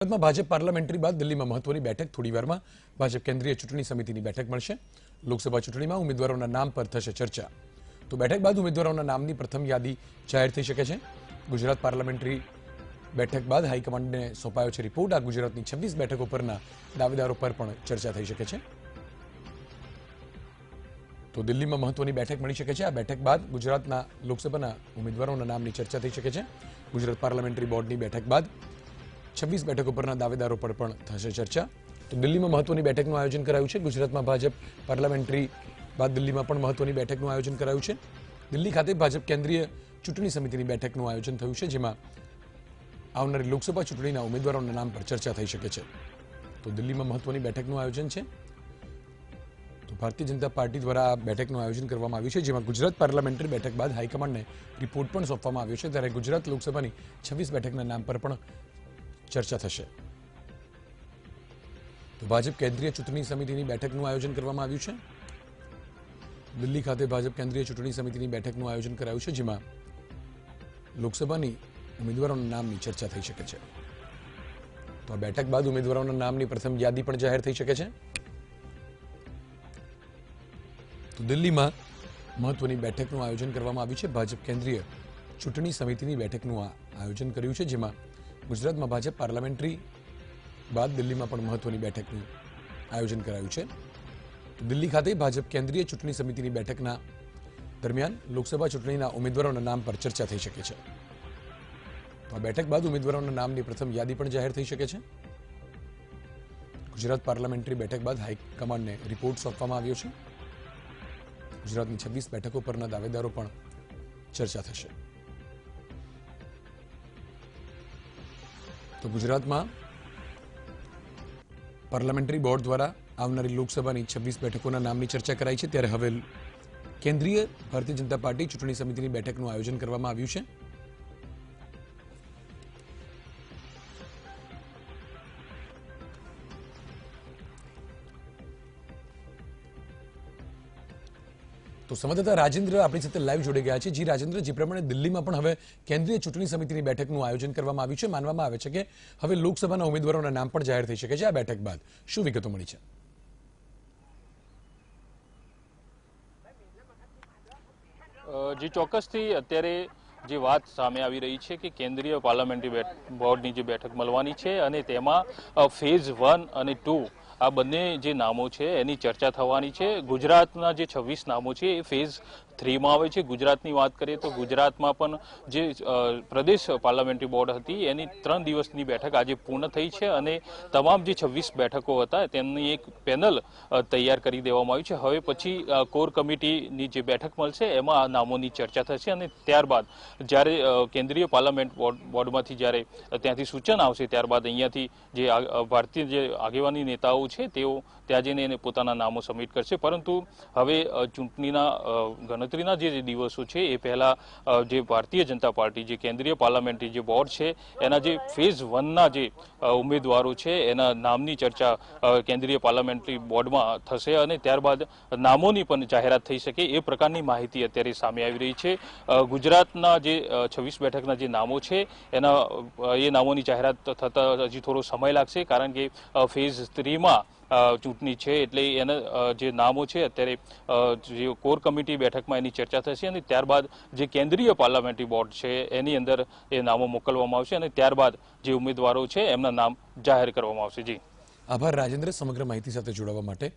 ગુજરાતમાં ભાજપ પાર્લામેન્ટરી બાદ દિલ્હીમાં મહત્વની બેઠક થોડી વારમાં ભાજપ કેન્દ્રીય ચૂંટણી સમિતિની બેઠક મળશે. લોકસભા ચૂંટણીમાં ઉમેદવારોના નામ પર થશે ચર્ચા. તો બેઠક બાદ ઉમેદવારોના નામની પ્રથમ યાદી જાહેર થઈ શકે છે. ગુજરાત પાર્લામેન્ટરી બેઠક બાદ હાઈકમાન્ડને સોંપાયો છે રિપોર્ટ. આ ગુજરાતની છવ્વીસ બેઠકો પરના દાવેદારો પર પણ ચર્ચા થઈ શકે છે. તો દિલ્હીમાં મહત્વની બેઠક મળી શકે છે. આ બેઠક બાદ ગુજરાતના લોકસભાના ઉમેદવારોના નામની ચર્ચા થઈ શકે છે. ગુજરાત પાર્લામેન્ટરી બોર્ડની બેઠક બાદ છવ્વીસ બેઠકો પરના દાવેદારો પર પણ થશે ચર્ચા. તો દિલ્હીમાં મહત્વની બેઠકનું આયોજન કરાયું છે. ગુજરાતમાં ભાજપ પાર્લામેન્ટરી બાદ દિલ્હીમાં પણ મહત્વની બેઠકનું આયોજન કરાયું છે. દિલ્હી ખાતે ભાજપ કેન્દ્રીય ચૂંટણી સમિતિની બેઠકનું આયોજન થયું છે, જેમાં આવનારી લોકસભા ચૂંટણીના ઉમેદવારોના નામ પર ચર્ચા થઈ શકે છે. તો દિલ્હીમાં મહત્વની બેઠકનું આયોજન છે. તો ભારતીય જનતા પાર્ટી દ્વારા આ બેઠકનું આયોજન કરવામાં આવ્યું છે, જેમાં ગુજરાત પાર્લામેન્ટરી બેઠક બાદ હાઈકમાન્ડને રિપોર્ટ પણ સોંપવામાં આવ્યો છે. ત્યારે ગુજરાત લોકસભાની છવ્વીસ બેઠકના નામ પર પણ ચર્ચા થશે. તો ભાજપ કેન્દ્રીય ચૂંટણી સમિતિની બેઠકનું આયોજન કરવામાં આવ્યું છે? દિલ્હી ખાતે ભાજપ કેન્દ્રીય ચૂંટણી સમિતિની બેઠકનું આયોજન કરાયું છે, જેમાં લોકસભાની ઉમેદવારોના નામની ચર્ચા થઈ શકે છે. તો આ બેઠક બાદ ઉમેદવારોના નામની પ્રથમ યાદી પણ જાહેર થઈ શકે છે? તો દિલ્હીમાં મહત્વની બેઠકનું આયોજન કરવામાં આવ્યું છે. ભાજપ કેન્દ્રીય ચૂંટણી સમિતિની બેઠકનું આયોજન કર્યું છે, જેમાં ગુજરાતમાં ભાજપ પાર્લામેન્ટરી બાદ દિલ્હીમાં પણ મહત્વની બેઠકનું આયોજન કરાયું છે. દિલ્હી ખાતે ભાજપ કેન્દ્રીય ચૂંટણી સમિતિની બેઠકના દરમિયાન લોકસભા ચૂંટણીના ઉમેદવારોના નામ પર ચર્ચા થઈ શકે છે. આ બેઠક બાદ ઉમેદવારોના નામની પ્રથમ યાદી પણ જાહેર થઈ શકે છે. ગુજરાત પાર્લામેન્ટરી બેઠક બાદ હાઈકમાન્ડને રિપોર્ટ સોંપવામાં આવ્યો છે. ગુજરાતની છવ્વીસ બેઠકો પરના દાવેદારો પણ ચર્ચા થશે. તો ગુજરાતમાં પાર્લામેન્ટરી બોર્ડ દ્વારા આવનારી લોકસભાની છવ્વીસ બેઠકોના નામની ચર્ચા કરાઈ છે. ત્યારે હવે કેન્દ્રીય ભારતીય જનતા પાર્ટી ચૂંટણી સમિતિની બેઠકનું આયોજન કરવામાં આવ્યું છે. તો સંવાદદાતા રાજેન્દ્ર આપણી સાથે લાઈવ જોડી ગયા છે. જી રાજેન્દ્ર, જે પ્રમાણે દિલ્હીમાં પણ હવે કેન્દ્રીય ચૂંટણી સમિતિની બેઠકનું આયોજન કરવામાં આવ્યું છે. માનવામાં આવે છે કે હવે લોકસભાના ઉમેદવારોના નામ પણ જાહેર થઈ શકે છે આ બેઠક બાદ. શું વિગતો મળી છે? જી, ચોક્કસથી અત્યારે જે વાત સામે આવી રહી છે કે કેન્દ્રીય પાર્લામેન્ટરી બોર્ડની જે બેઠક મળવાની છે અને તેમાં ફેઝ વન અને ટુ આ બંને જે નામો છે, એની ચર્ચા થવાની છે. ગુજરાતના જે છવ્વીસ નામો છે, એ ફેઝ થ્રીમાં આવે છે. ગુજરાતની વાત કરીએ તો ગુજરાતમાં પણ જે પ્રદેશ પાર્લામેન્ટરી બોર્ડ હતી, એની ત્રણ દિવસની બેઠક આજે પૂર્ણ થઈ છે અને તમામ જે છવ્વીસ બેઠકો હતા, તેમની એક પેનલ તૈયાર કરી દેવામાં આવી છે. હવે પછી કોર કમિટીની જે બેઠક મળશે, એમાં આ નામોની ચર્ચા થશે અને ત્યારબાદ જ્યારે કેન્દ્રીય પાર્લામેન્ટ બોર્ડ, બોર્ડમાંથી જ્યારે ત્યાંથી સૂચન આવશે, ત્યારબાદ અહીંયાથી જે ભારતીય જે આગેવાની નેતાઓ છે, તેઓ ત્યાં જઈને એને પોતાના નામો સબમિટ કરશે. પરંતુ હવે ચૂંટણીના ગણતરીના જે દિવસો છે, એ પહેલાં જે ભારતીય જનતા પાર્ટી, જે કેન્દ્રીય પાર્લામેન્ટરી જે બોર્ડ છે, એના જે ફેઝ વનના જે ઉમેદવારો છે, એના નામની ચર્ચા કેન્દ્રીય પાર્લામેન્ટરી બોર્ડમાં થશે અને ત્યારબાદ નામોની પણ જાહેરાત થઈ શકે એ પ્રકારની માહિતી અત્યારે સામે આવી રહી છે. ગુજરાતના જે છવ્વીસ બેઠકના જે નામો છે, એના એ નામોની જાહેરાત થતાં હજી થોડો સમય લાગશે કારણ કે ફેઝ થ્રીમાં ચૂંટણી છે એટલે એના જે નામો છે અત્યારે જે કોર કમિટી બેઠકમાં એની ચર્ચા થશે અને ત્યારબાદ જે કેન્દ્રીય પાર્લામેન્ટરી બોર્ડ છે એની અંદર એ નામો મોકલવામાં આવશે અને ત્યારબાદ જે ઉમેદવારો છે એમના નામ જાહેર કરવામાં આવશે. જી. આભાર રાજેન્દ્ર સમગ્ર માહિતી સાથે જોડાવા માટે.